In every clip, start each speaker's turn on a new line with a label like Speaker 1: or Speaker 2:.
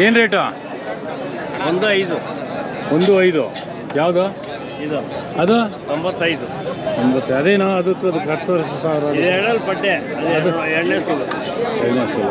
Speaker 1: ಏನು ರೇಟು?
Speaker 2: ಒಂದು ಐದು.
Speaker 1: ಒಂದು ಐದು. ಯಾವುದು?
Speaker 2: ಇದು.
Speaker 1: ಅದು?
Speaker 2: ತೊಂಬತ್ತೈದು.
Speaker 1: ಒಂಬತ್ತು ಅದೇನು ಅದಕ್ಕೆ ಅದು ಹತ್ತು ವರ್ಷ ಸಾವಿರ
Speaker 2: ಪಟ್ಟೆ. ಎರಡಲ್ಲಿ ಪಡ್ಡೆ ಅದು ಎಣ್ಣೆ ಸುಳ್ಳು
Speaker 1: ಸರಿ ಸಲ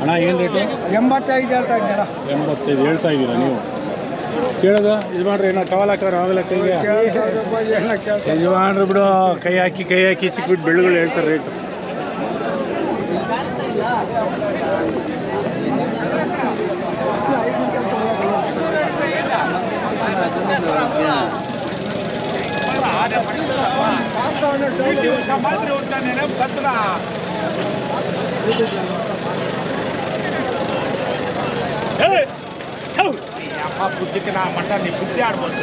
Speaker 1: ಅಣ್ಣ ಏನು ರೇಟು
Speaker 3: ಎಂಬತ್ತೈದು ಹೇಳ್ತಾ ಇದ್ದೀರಾ?
Speaker 1: ಎಂಬತ್ತೈದು ಹೇಳ್ತಾ ಇದ್ದೀರಾ ನೀವು? ಕೇಳೋದು? ಇದು ಮಾಡ್ರಿ ಏನೋ ಟವಲ್ ಹಾಕೋರು ಆಮೇಲೆ ಕೈಗೆ? ಯಜಮಾನ್ರು ಬಿಡು ಕೈ ಹಾಕಿ ಕೈ ಹಾಕಿ ಚಿಕ್ಬಿಟ್ಟು ಬೆಳ್ಳುಗಳು ಹೇಳ್ತಾರೆ ರೇಟು
Speaker 3: ಅಪ್ಪ ಬುದ್ಧಿಗೆ ನಾ ಮಠ ನೀ ಬುದ್ಧಿ ಆಡ್ಬೋದು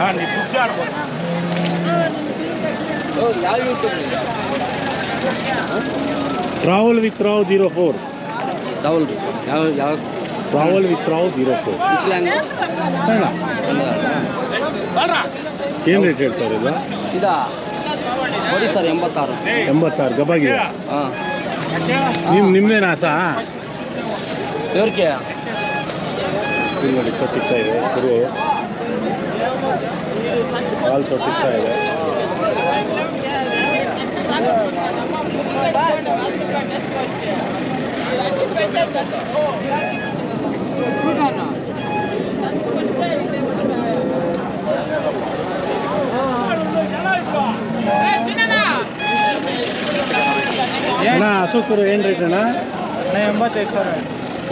Speaker 3: ಹಾಂ ನೀ ಬುದ್ಧಿ ಆಡ್ಬೋದು
Speaker 1: travel with Rao zero four.
Speaker 4: Double ಯಾವ ಯಾವ
Speaker 1: travel with Rao zero four.
Speaker 4: Which language
Speaker 1: ಏನು ರೇಟ್ ಹೇಳ್ತಾರೆ ಇದು?
Speaker 4: ಇದಾ ನೋಡಿ ಸರ್ ಎಂಬತ್ತಾರು.
Speaker 1: ಎಂಬತ್ತಾರು ಗಬಾಗಿದೆ
Speaker 4: ಹಾಂ.
Speaker 1: ನಿಮ್ಮ ನಿಮ್ಮದೇನಾ ಸಾ?
Speaker 4: ಇವ್ರಿಗೆ
Speaker 1: ಇಲ್ಲಿ ಮಾಡಿ ತೊಟ್ಟಿಗ್ತಾ ಇದೆ ಕುರಿ ಹಾಲು ತೊಟ್ಟಿಗ್ತಾ ಇದೆ. ಅಣ್ಣ ಹಸು ಕುರು ಏನು ರೇಟ್ ಅಣ್ಣ
Speaker 3: ಎಂಬತ್ತೈದು ಸಾವಿರ.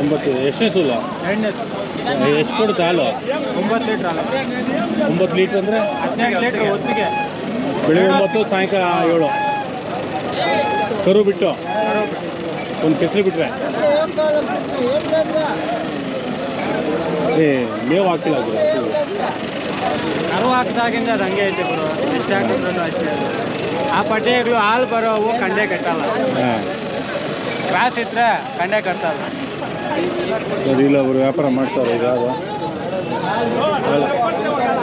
Speaker 1: ಒಂಬತ್ತು ಎಷ್ಟನೇ ಸುಲ? ಎಷ್ಟು ಕೊಡುತ್ತೆ ಹಾಲು?
Speaker 3: ಒಂಬತ್ತು ಲೀಟ್ರ್
Speaker 1: ಒಂಬತ್ತು ಲೀಟ್ರ್ ಅಂದರೆ?
Speaker 3: ಹದಿನೆಂಟು ಲೀಟ್ರ್ ಹೊತ್ತಿಗೆ
Speaker 1: ಬೆಳಿಗ್ಗೆ ಒಂಬತ್ತು ಸಾಯಂಕಾಲ ಏಳು. ಕರು ಬಿಟ್ಟು? ಒಂದು ಕೆಸರು ಬಿಟ್ಟರೆ ಏ ಮೇವು ಹಾಕಿಲ್ಲ ಅದು.
Speaker 3: ಕರು ಹಾಕಿದಾಗಿಂದ ಅದು ಹಂಗೆ ಐತೆ ಗುರು. ಎಷ್ಟು ಹಾಕಿದ್ರು ಅಷ್ಟೇ. ಆ ಪಡ್ಡೆಗಳು ಹಾಲು ಬರೋವು ಕಂಡೆ ಕಟ್ಟಲ್ಲ.
Speaker 1: ಹಾಂ.
Speaker 3: ಕ್ರಾಸ್ ಇದ್ರೆ ಕಂಡೆ ಕಟ್ಟಲ್ಲ.
Speaker 1: ಇಲ್ಲ ಅವರು ವ್ಯಾಪಾರ ಮಾಡ್ತಾರೆ ಈಗ.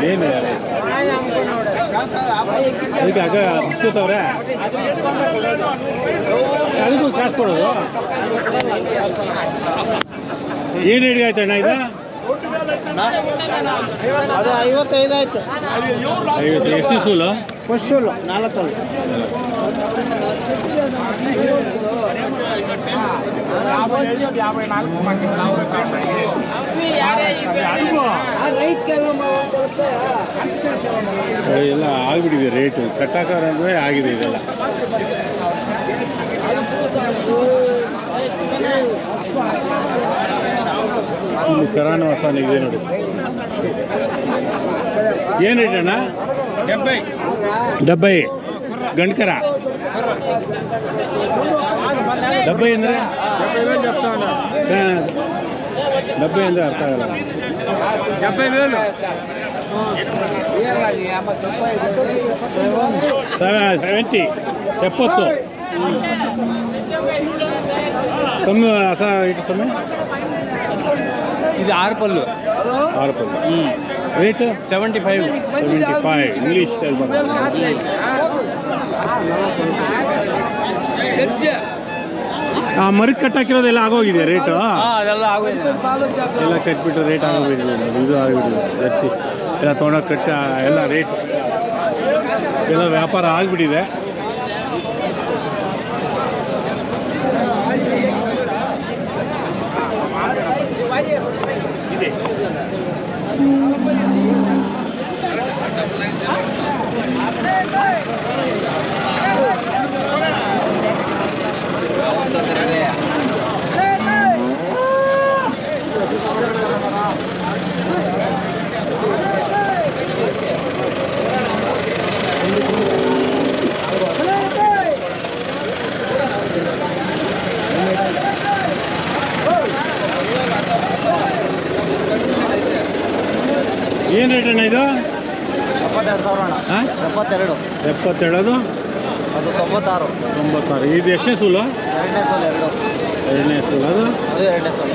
Speaker 1: ಏನು ಅದಕ್ಕೆ ಆಗ ಮುಚ್ಕೋತವ್ರೆ ಅದಕ್ಕೂ ಕಾಸು ಕೊಡೋದು? ಏನು ಹೇಳಿ ಆಯ್ತು ಅಣ್ಣ ಇದು?
Speaker 3: ಅದು ಐವತ್ತೈದು ಆಯ್ತು.
Speaker 1: ಐವತ್ತು ಎಷ್ಟು ಸೂಲು
Speaker 3: ನಾಲ್ಕಲ್ಲ.
Speaker 1: ಎಲ್ಲ ಆಗ್ಬಿಟ್ಟಿದೆ ರೇಟು. ಕಟ್ಟಾಕಾರ ಅಂದರೆ ಆಗಿದೆ ಇದೆಲ್ಲ. ಇಲ್ಲಿ ಕರಾನ ಇದೆ ನೋಡಿ. ಏನು ರೇಟ್ ಅಣ್ಣ?
Speaker 3: ಡಬ್ಬೈ.
Speaker 1: ಡಬ್ಬೈ. ಗಂಡ್ಕರ. ಡಬ್ಬೈ ಅಂದರೆ? ಡಬ್ಬೈ ಅಂದರೆ ಅರ್ಥ ಆಗಲ್ಲ. ಸೆವೆಂಟಿ ಎಪ್ಪತ್ತು. ಕಮ್ಮಿ ಹೊಸ ರೇಟ್ ಸಮಯ
Speaker 3: ಇದು ಆರು ಪಲ್ಲು.
Speaker 1: ಆರು ಪಲ್ಲು. ಹ್ಞೂ rate
Speaker 3: seventy five
Speaker 1: seventy five English ಆ ಮರದ ಕಟ್ಟಾಕಿರೋದೆಲ್ಲ ಆಗೋಗಿದೆ ರೇಟು
Speaker 3: ಅದೆಲ್ಲ ಆಗೋಯ್ತು
Speaker 1: ಎಲ್ಲ ಕಟ್ಬಿಟ್ಟು ರೇಟ್ ಆಗೋಗಿದೆ ಇದು ಆಗಿಬಿಟ್ಟಿದೆ ಜರ್ಸಿ ಎಲ್ಲ ತೊಗೊಂಡೋಗಿ ಕಟ್ಟ ಎಲ್ಲ ರೇಟ್ ಎಲ್ಲ ವ್ಯಾಪಾರ ಆಗಿಬಿಟ್ಟಿದೆ.
Speaker 5: ಏನು ರೇಟ್ ಅಣ್ಣ ಇದು?
Speaker 1: ಎಪ್ಪತ್ತೆರಡು ಸಾವಿರ ಹಾಂ
Speaker 5: ಎಪ್ಪತ್ತೆರಡು.
Speaker 1: ಎಪ್ಪತ್ತೇಳದು
Speaker 5: ಅದು ತೊಂಬತ್ತಾರು.
Speaker 1: ತೊಂಬತ್ತಾರು. ಇದು ಎಷ್ಟನೇ ಸೂಲು?
Speaker 5: ಎರಡನೇ ಸೋಲು ಎರಡು.
Speaker 1: ಎರಡನೇ ಸೂಲು ಅದು?
Speaker 5: ಅದು ಎರಡನೇ ಸೋಲು.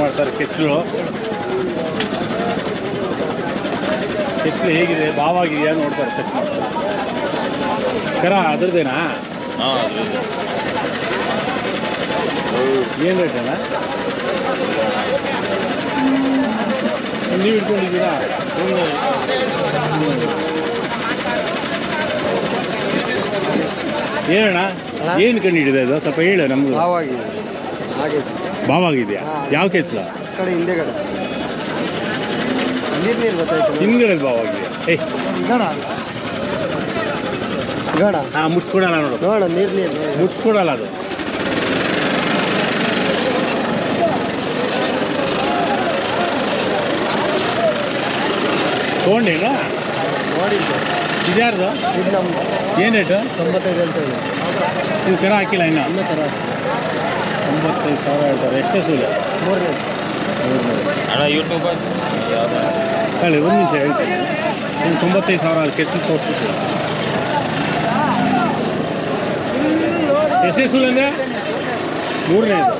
Speaker 1: ಮಾಡ್ತಾರೆ ಕೆಚ್ಚಲು ಕೆಚ್ಚಲು ಹೇಗಿದೆ ಬಾವಾಗಿದೆಯಾ ನೋಡ್ತಾರೆ ಚೆಕ್ ಮಾಡ್ತಾರೆ ಕರ ಅದ್ರದ್ದೇನಾ? ಏನು ರೇಟ್ ಅಣ್ಣ? ನೀವು ಇಟ್ಕೊಂಡಿದ್ದೀರಾ ಏನಣ್ಣ? ಏನು ಕಂಡು ಹಿಡಿದೆ ಇದು? ಸ್ವಲ್ಪ ಹೇಳು ನಮ್ಗೆ
Speaker 5: ಬಾವಾಗಿದೆ
Speaker 1: ಬಾವಾಗಿದೆಯಾ ಯಾವ ಕೆಚ್ಚಲ
Speaker 5: ಕಡೆ ಹಿಂದೆಗಡೆ ನೀರು ನೀರು ಗೊತ್ತಾಯ್ತು
Speaker 1: ಹಿಂದ್ಗಡೆ ಬಾವಾಗಿದೆ ಏ
Speaker 5: ಗಣ ಗಣ.
Speaker 1: ಹಾಂ ಮುಟ್ಸ್ಕೊಡಲ್ಲ ನೋಡು.
Speaker 5: ನೋಡ ನೀರು ನೀರು
Speaker 1: ಮುಟ್ಸ್ಕೊಡಲ್ಲ ಅದು. ತೊಗೊಂಡೇನ?
Speaker 5: ನೋಡಿದ್ದು.
Speaker 1: ಇದ್ಯಾರ್ದು
Speaker 5: ಇದು ನಮ್ಮ
Speaker 1: ಏನು ರೇಟು?
Speaker 5: ತೊಂಬತ್ತೈದು ಅಂತ ಇಲ್ಲ
Speaker 1: ನೀವು ಕರ ಹಾಕಿಲ್ಲ ಇನ್ನು?
Speaker 5: ಇನ್ನೂ ಥರ
Speaker 1: ತೊಂಬತ್ತೈದು ಸಾವಿರ ಹೇಳ್ತಾರೆ. ಎಷ್ಟೇ ಸೂರ್ಯ
Speaker 5: ಮೂರನೇ.
Speaker 2: ಅಣ್ಣ ಯೂಟ್ಯೂಬ್
Speaker 1: ಹೇಳಿ ಒಂದು ನಿಮಿಷ ಹೇಳ್ತೀನಿ ನೀವು ತೊಂಬತ್ತೈದು ಸಾವಿರ ಅದು ಕೆಚ್ಚು ತೋರಿಸ್ಬಿಟ್ಟು ಎಷ್ಟೇ ಸೂಲು ಅಂದರೆ ಮೂರನೇದು